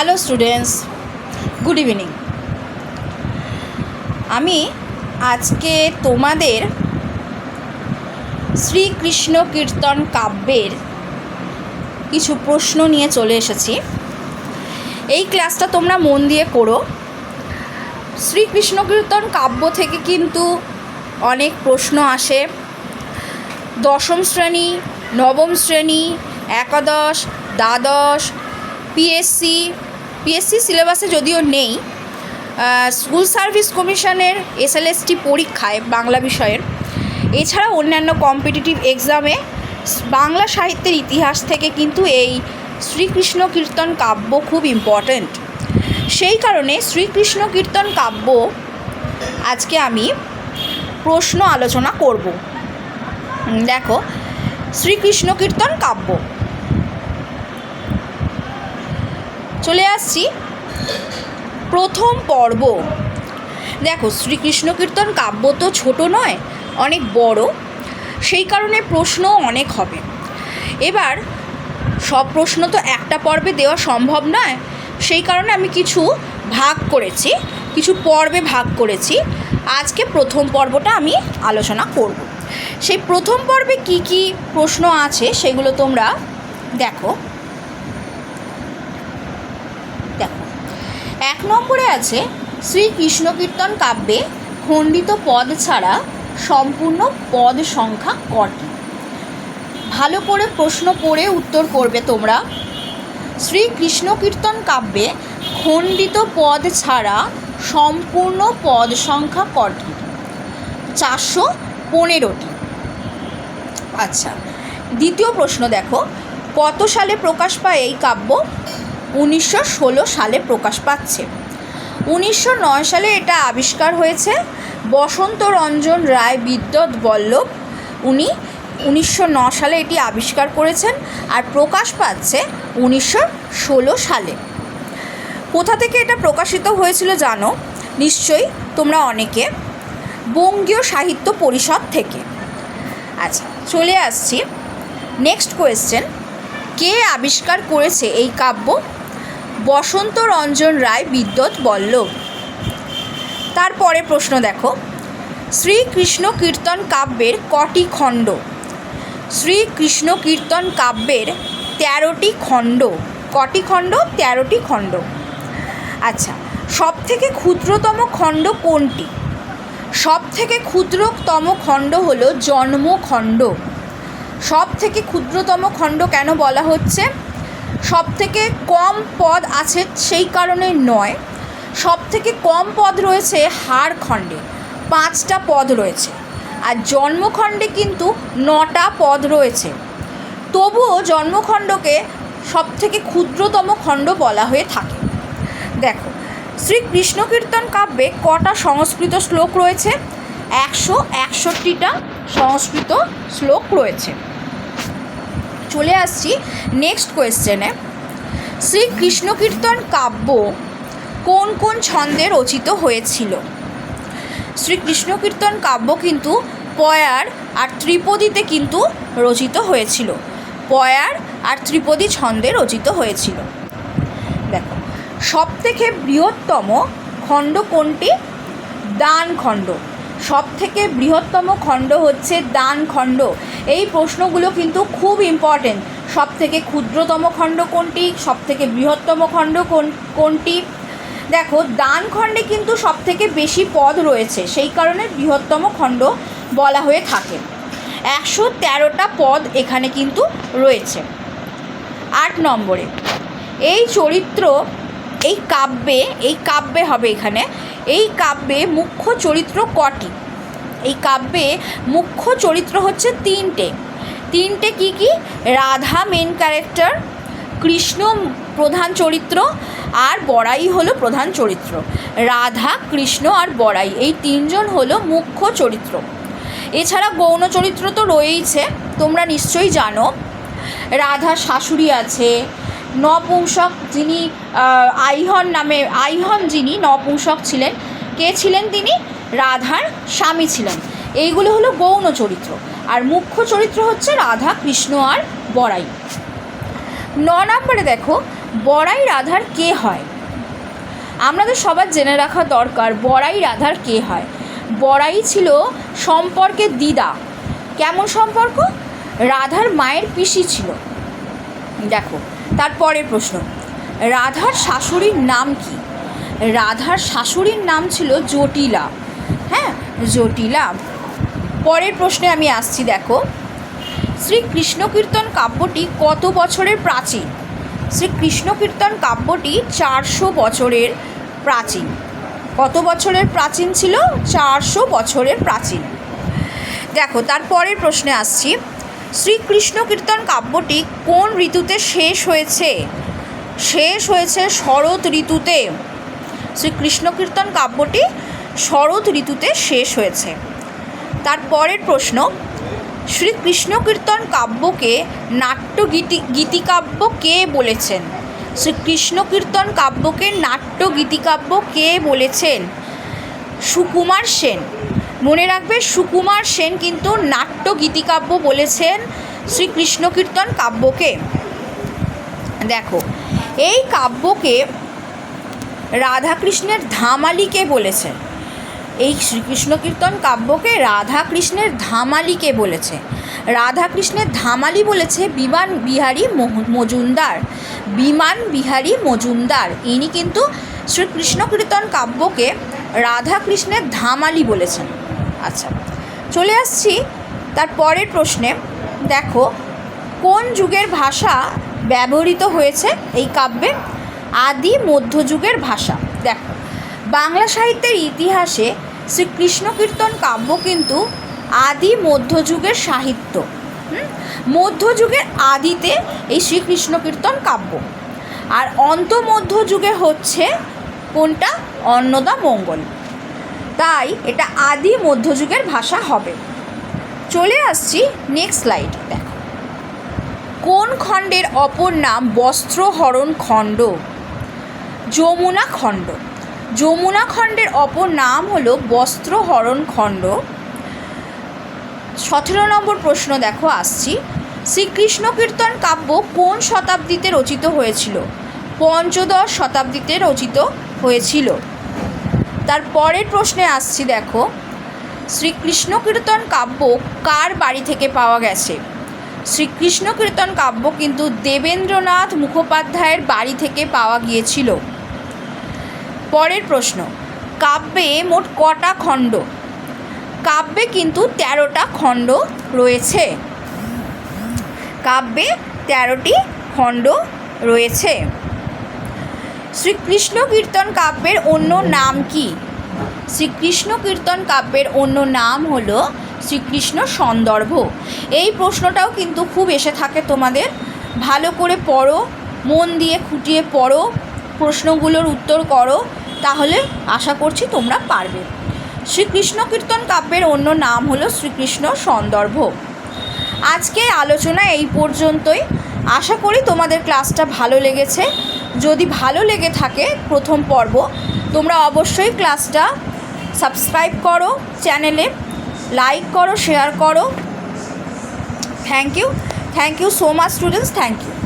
Hello students good evening আমি আজকে তোমাদের শ্রীকৃষ্ণ কীর্তন কাব্যের কিছু প্রশ্ন নিয়ে চলে এসেছি। এই ক্লাসটা তোমরা মন দিয়ে করো। শ্রীকৃষ্ণ কীর্তন কাব্য থেকে কিন্তু অনেক প্রশ্ন আসে। দশম শ্রেণি, নবম শ্রেণি, একাদশ, দ্বাদশ পিএসসি পিএসসি সিলেবাসে যদিও নেই স্কুল সার্ভিস কমিশনের এসএলএসটি পরীক্ষায় বাংলা বিষয়ের। এছাড়া অন্যান্য কম্পিটিটিভ এক্সামে বাংলা সাহিত্যের ইতিহাস থেকে কিন্তু এই শ্রীকৃষ্ণ কীর্তন কাব্য খুব ইম্পর্ট্যান্ট সেই কারণে শ্রীকৃষ্ণ কীর্তন কাব্য আজকে আমি প্রশ্ন আলোচনা করব। দেখো, শ্রীকৃষ্ণ কীর্তন কাব্য। চলে আসছি। প্রথম পর্ব। দেখো, শ্রীকৃষ্ণ কীর্তন কাব্য তো ছোট নয়, অনেক বড়। সেই কারণে প্রশ্ন অনেক হবে। এবার, সব প্রশ্ন তো একটা পর্বে দেওয়া সম্ভব নয়, সেই কারণে আমি কিছু ভাগ করেছি, কিছু পর্বে ভাগ করেছি। আজকে প্রথম পর্বটা আমি আলোচনা করব। সেই প্রথম পর্বে কি কি প্রশ্ন আছে, সেগুলো তোমরা দেখো দেখো। নম্বরে আছে শ্রী কৃষ্ণ কীর্তন কাব্যে খণ্ডিত পদ ছাড়া সম্পূর্ণ পদ সংখ্যা কটি? ভালো করে প্রশ্ন পড়ে উত্তর করবে তোমরা। শ্রী কৃষ্ণ কীর্তন কাব্যে খণ্ডিত পদ ছাড়া সম্পূর্ণ পদ সংখ্যা কটি? চারশো পনেরোটি। আচ্ছা দ্বিতীয় প্রশ্ন দেখো। কত সালে প্রকাশ পায় এই কাব্য? উনিশশো ষোলো সালে প্রকাশ পাচ্ছে। উনিশশো নয় সালে এটা আবিষ্কার হয়েছে। বসন্ত রঞ্জন রায় বিদ্যৎ বল্লভ, উনি উনিশশো সালে এটি আবিষ্কার করেছেন আর প্রকাশ পাচ্ছে উনিশশো ষোলো সালে। কোথা থেকে এটা প্রকাশিত হয়েছিল জানো? নিশ্চয়ই তোমরা অনেকে। বঙ্গীয় সাহিত্য পরিষদ থেকে। আচ্ছা চলে আসছি। নেক্সট কোয়েশ্চেন কে আবিষ্কার করেছে এই কাব্য? বসন্ত রঞ্জন রায় বিদ্যুৎ বল্লভ। তারপরে প্রশ্ন দেখো। শ্রীকৃষ্ণ কীর্তন কাব্যের কটি খণ্ড? শ্রীকৃষ্ণ কীর্তন কাব্যের তেরোটি খণ্ড। কটি খণ্ড? তেরোটি খণ্ড। আচ্ছা সব থেকে ক্ষুদ্রতম খণ্ড কোনটি? সব থেকে ক্ষুদ্রতম খণ্ড হলো জন্মখণ্ড। সব থেকে ক্ষুদ্রতম খণ্ড কেন বলা হচ্ছে? সব থেকে কম পদ আছে সেই কারণে নয়। সব থেকে কম পদ রয়েছে হাড় খণ্ডে, পাঁচটা পদ রয়েছে। আর জন্মখণ্ডে কিন্তু নটা পদ রয়েছে। তবুও জন্মখণ্ডকে সব থেকে ক্ষুদ্রতম খণ্ড বলা হয়ে থাকে। দেখো শ্রী কীর্তন কাব্যে কটা সংস্কৃত শ্লোক রয়েছে? একশো একষট্টিটা সংস্কৃত শ্লোক রয়েছে। চলে আসছি নেক্সট কোয়েশ্চেনে শ্রী কৃষ্ণ কীর্তন কাব্য কোন কোন ছন্দে রচিত হয়েছিল? শ্রী কৃষ্ণ কীর্তন কাব্য কিন্তু পয়ার আর ত্রিপদীতে কিন্তু রচিত হয়েছিল। পয়ার আর ত্রিপদী ছন্দে রচিত হয়েছিল। দেখো সব থেকে বৃহত্তম খণ্ড কোনটি? দান খণ্ড। সব থেকে বৃহত্তম খণ্ড হচ্ছে দান খণ্ড। এই প্রশ্নগুলো কিন্তু খুব ইম্পর্টেন্ট সব থেকে ক্ষুদ্রতম খণ্ড কোনটি? সব থেকে বৃহত্তম খণ্ড কোন, কোনটি? দেখো, দান খণ্ডে কিন্তু সব থেকে বেশি পদ রয়েছে, সেই কারণে বৃহত্তম খণ্ড বলা হয়ে থাকে। একশো তেরোটা পদ এখানে কিন্তু রয়েছে। আট নম্বরে, এই চরিত্র, এই কাব্যে এই কাব্যে হবে এখানে, এই কাব্যে মুখ্য চরিত্র কটি? এই কাব্যে মুখ্য চরিত্র হচ্ছে তিনটে। তিনটে কি কি? রাধা মেন ক্যারেক্টার কৃষ্ণ প্রধান চরিত্র আর বড়াই হলো প্রধান চরিত্র। রাধা, কৃষ্ণ আর বড়াই এই তিনজন হলো মুখ্য চরিত্র। এছাড়া গৌণ চরিত্র তো রয়েইছে, তোমরা নিশ্চয়ই জানো। রাধার শাশুড়ি আছে, নপুংসক যিনি আইহন নামে, আইহন যিনি নপুংসক ছিলেন, কে ছিলেন তিনি? রাধার স্বামী ছিলেন। এইগুলো হলো গৌণ চরিত্র। আর মুখ্য চরিত্র হচ্ছে রাধা, কৃষ্ণ আর বড়াই। ন নম্বরে দেখো, বড়াই রাধার কে হয়? আমাদের সবার জেনে রাখা দরকার, বড়াই রাধার কে হয়? বড়াই ছিল সম্পর্কের দিদা। কেমন সম্পর্ক? রাধার মায়ের পিসি ছিল। দেখো তারপরের প্রশ্ন। রাধার শাশুড়ির নাম কি? রাধার শাশুড়ির নাম ছিল জটিলা। হ্যাঁ জটিলা। পরের প্রশ্নে আমি আসছি, দেখো। শ্রী কৃষ্ণ কীর্তন কাব্যটি কত বছরের প্রাচীন? শ্রী কৃষ্ণ কীর্তন কাব্যটি চারশো বছরের প্রাচীন। কত বছরের প্রাচীন ছিল? চারশো বছরের প্রাচীন। দেখো তারপরের প্রশ্নে আসছি। শ্রীকৃষ্ণ কীর্তন কাব্যটি কোন ঋতুতে শেষ হয়েছে? শেষ হয়েছে শরৎ ঋতুতে। শ্রীকৃষ্ণ কীর্তন কাব্যটি শরৎ ঋতুতে শেষ হয়েছে। তারপরের প্রশ্ন, শ্রীকৃষ্ণ কীর্তন কাব্যকে নাট্য গীতি গীতিকাব্য কে বলেছেন? শ্রীকৃষ্ণ কীর্তন কাব্যকে নাট্য, গীতিকাব্য কে বলেছেন? সুকুমার সেন। মনে রাখবে, সুকুমার সেন কিন্তু নাট্য, গীতিকাব্য বলেছেন শ্রীকৃষ্ণ কীর্তন কাব্যকে। দেখো, এই কাব্যকে রাধাকৃষ্ণের ধামালিকে বলেছেন? এই শ্রীকৃষ্ণ কীর্তন কাব্যকে রাধাকৃষ্ণের ধামালিকে বলেছে। রাধাকৃষ্ণের ধামালি বলেছে, বিমান বিহারী মজুমদার, বিমান বিহারী মজুমদার। ইনি কিন্তু শ্রীকৃষ্ণ কীর্তন কাব্যকে রাধাকৃষ্ণের ধামালি বলেছেন। আচ্ছা চলে আসছি তার পরের প্রশ্নে। দেখো, কোন যুগের ভাষা ব্যবহৃত হয়েছে এই কাব্যে? আদি মধ্যযুগের ভাষা। দেখো, বাংলা সাহিত্যের ইতিহাসে শ্রীকৃষ্ণ কীর্তন কাব্য কিন্তু আদি মধ্যযুগের সাহিত্য। মধ্যযুগের আদিতে এই শ্রীকৃষ্ণ কীর্তন কাব্য। আর অন্ত মধ্যযুগে হচ্ছে কোনটা? অন্নদা মঙ্গল। তাই এটা আদি মধ্যযুগের ভাষা হবে। চলে আসছি নেক্সট স্লাইড দেখো। কোন খণ্ডের অপর নাম বস্ত্রহরণ খণ্ড? যমুনা খণ্ড। যমুনা খণ্ডের অপর নাম হলো বস্ত্রহরণ খণ্ড। সতেরো নম্বর প্রশ্ন দেখো, আসছি। শ্রীকৃষ্ণ কীর্তন কাব্য কোন শতাব্দীতে রচিত হয়েছিল? পঞ্চদশ শতাব্দীতে রচিত হয়েছিল। তার পরের প্রশ্নে আসছি, দেখো। শ্রীকৃষ্ণ কীর্তন কাব্য কার বাড়ি থেকে পাওয়া গেছে? শ্রীকৃষ্ণ কীর্তন কাব্য কিন্তু দেবেন্দ্রনাথ মুখোপাধ্যায়ের বাড়ি থেকে পাওয়া গিয়েছিল। পরের প্রশ্ন, কাব্যে মোট কটা খণ্ড? কাব্যে কিন্তু তেরোটা খণ্ড রয়েছে। কাব্যে তেরোটি খণ্ড রয়েছে। শ্রীকৃষ্ণ কীর্তন কাব্যের অন্য নাম কি? শ্রীকৃষ্ণ কীর্তন কাব্যের অন্য নাম হলো শ্রীকৃষ্ণ সন্দর্ভ। এই প্রশ্নটাও কিন্তু খুব এসে থাকে তোমাদের। ভালো করে পড়ো, মন দিয়ে খুঁটিয়ে পড়ো, প্রশ্নগুলোর উত্তর করো। তাহলে আশা করছি তোমরা পারবে। শ্রীকৃষ্ণ কীর্তন কাব্যের অন্য নাম হলো শ্রীকৃষ্ণ সন্দর্ভ। আজকে আলোচনা এই পর্যন্তই। আশা করি তোমাদের ক্লাসটা ভালো লেগেছে। যদি ভালো লেগে থাকে প্রথম পর্ব, তোমরা অবশ্যই ক্লাসটা সাবস্ক্রাইব করো চ্যানেলে, লাইক করো, শেয়ার করো। Thank you. Thank you so much students, thank you.